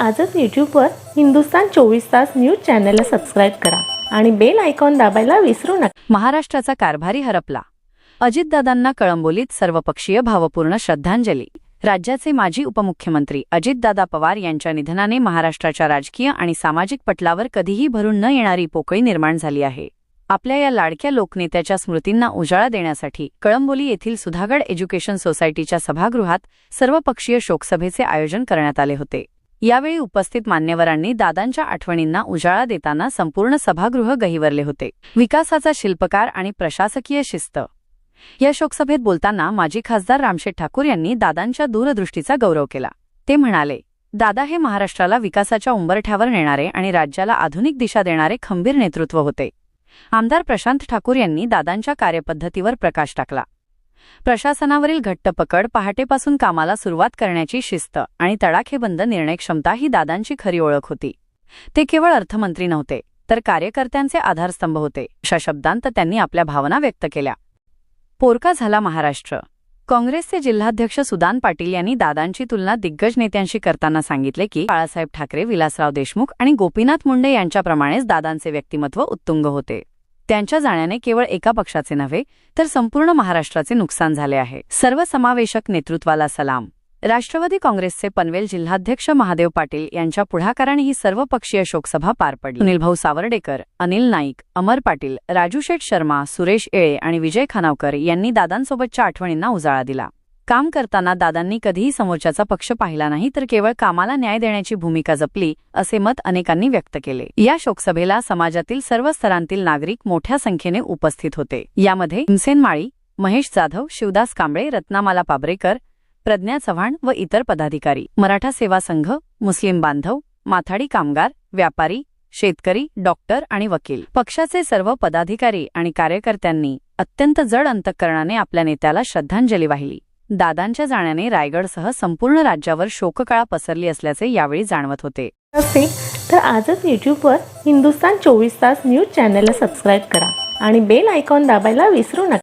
आजच यूट्यूबवर हिंदुस्तान चोवीस तास न्यूज चॅनलला सबस्क्राईब करा आणि बेल आयकॉन दाबायला विसरू नका. महाराष्ट्राचा कारभारी हरपला. अजितदादांना कळंबोलीत सर्वपक्षीय भावपूर्ण श्रद्धांजली. राज्याचे माजी उपमुख्यमंत्री अजितदादा पवार यांच्या निधनाने महाराष्ट्राच्या राजकीय आणि सामाजिक पटलावर कधीही भरून न येणारी पोकळी निर्माण झाली आहे. आपल्या या लाडक्या लोकनेत्याच्या स्मृतींना उजाळा देण्यासाठी कळंबोली येथील सुधागड एज्युकेशन सोसायटीच्या सभागृहात सर्वपक्षीय शोकसभेचे आयोजन करण्यात आले होते. यावेळी उपस्थित मान्यवरांनी दादांच्या आठवणींना उजाळा देताना संपूर्ण सभागृह गहिवरले होते. विकासाचा शिल्पकार आणि प्रशासकीय शिस्त. या शोकसभेत बोलताना माजी खासदार रामशेठ ठाकूर यांनी दादांच्या दूरदृष्टीचा गौरव केला. ते म्हणाले दादा हे महाराष्ट्राला विकासाच्या उंबरठ्यावर नेणारे आणि राज्याला आधुनिक दिशा देणारे खंबीर नेतृत्व होते. आमदार प्रशांत ठाकूर यांनी दादांच्या कार्यपद्धतीवर प्रकाश टाकला. प्रशासनावरील घट्ट पकड पहाटेपासून कामाला सुरुवात करण्याची शिस्त आणि तडाखेबंद निर्णय क्षमता ही दादांची खरी ओळख होती. ते केवळ अर्थमंत्री नव्हते तर कार्यकर्त्यांचे आधारस्तंभ होते अशा शब्दांत त्यांनी आपल्या भावना व्यक्त केल्या. पोरका झाला महाराष्ट्र. काँग्रेसचे जिल्हाध्यक्ष सुदान पाटील यांनी दादांची तुलना दिग्गज नेत्यांशी करताना सांगितले की बाळासाहेब ठाकरे विलासराव देशमुख आणि गोपीनाथ मुंडे यांच्याप्रमाणेच दादांचे व्यक्तिमत्व उत्तुंग होते. त्यांच्या जाण्याने केवळ एका पक्षाचे नव्हे तर संपूर्ण महाराष्ट्राचे नुकसान झाले आहे. सर्वसमावेशक नेतृत्वाला सलाम. राष्ट्रवादी काँग्रेसचे पनवेल जिल्हाध्यक्ष महादेव पाटील यांच्या पुढाकाराने ही सर्वपक्षीय शोकसभा पार पडली. सुनीलभाऊ सावर्डेकर अनिल नाईक अमर पाटील राजू शेठ शर्मा सुरेश येळे आणि विजय खानावकर यांनी दादांसोबतच्या आठवणींना उजाळा दिला. काम करताना दादांनी कधीही समोरच्याचा पक्ष पाहिला नाही तर केवळ कामाला न्याय देण्याची भूमिका जपली असे मत अनेकांनी व्यक्त केले. या शोकसभेला समाजातील सर्व स्तरांतील नागरिक मोठ्या संख्येने उपस्थित होते. यामध्ये भीमसेन माळी महेश जाधव शिवदास कांबळे रत्नामाला पाबरेकर प्रज्ञा चव्हाण व इतर पदाधिकारी. मराठा सेवा संघ मुस्लिम बांधव माथाडी कामगार व्यापारी शेतकरी डॉक्टर आणि वकील. पक्षाचे सर्व पदाधिकारी आणि कार्यकर्त्यांनी अत्यंत जड अंतःकरणाने आपल्या नेत्याला श्रद्धांजली वाहिली. दादांच्या जाण्याने रायगडसह संपूर्ण राज्यावर शोककळा पसरली असल्याचे यावेळी जाणवत होते. असेल तर आजच यूट्यूबवर हिंदुस्तान चोवीस तास न्यूज चॅनलला सबस्क्राईब करा आणि बेल आयकॉन दाबायला विसरू नका.